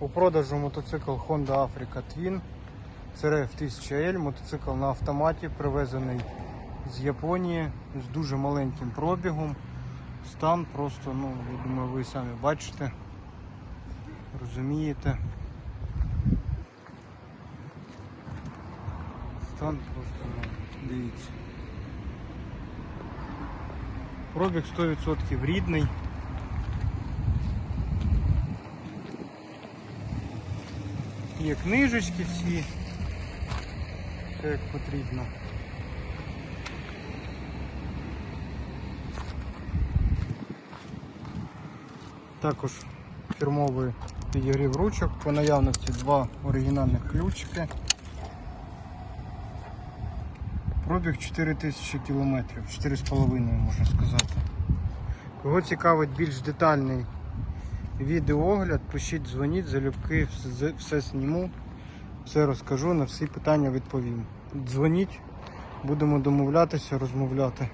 У продажу мотоцикл Honda Africa Twin CRF 1000L, мотоцикл на автоматі, привезений з Японії з дуже маленьким пробігом. Стан просто, ну, я думаю, ви самі бачите, розумієте. Стан просто, ну, дивіться. Пробіг 100% рідний. Є книжечки всі. Все як потрібно. Також фірмовий підігрів ручок. По наявності два оригінальних ключики. Пробіг 4000 кілометрів, 4,5 можна сказати. Кого цікавить більш детальний відеоогляд, пишіть, дзвоніть, залюбки все, зніму, все розкажу, на всі питання відповім. Дзвоніть, будемо домовлятися, розмовляти.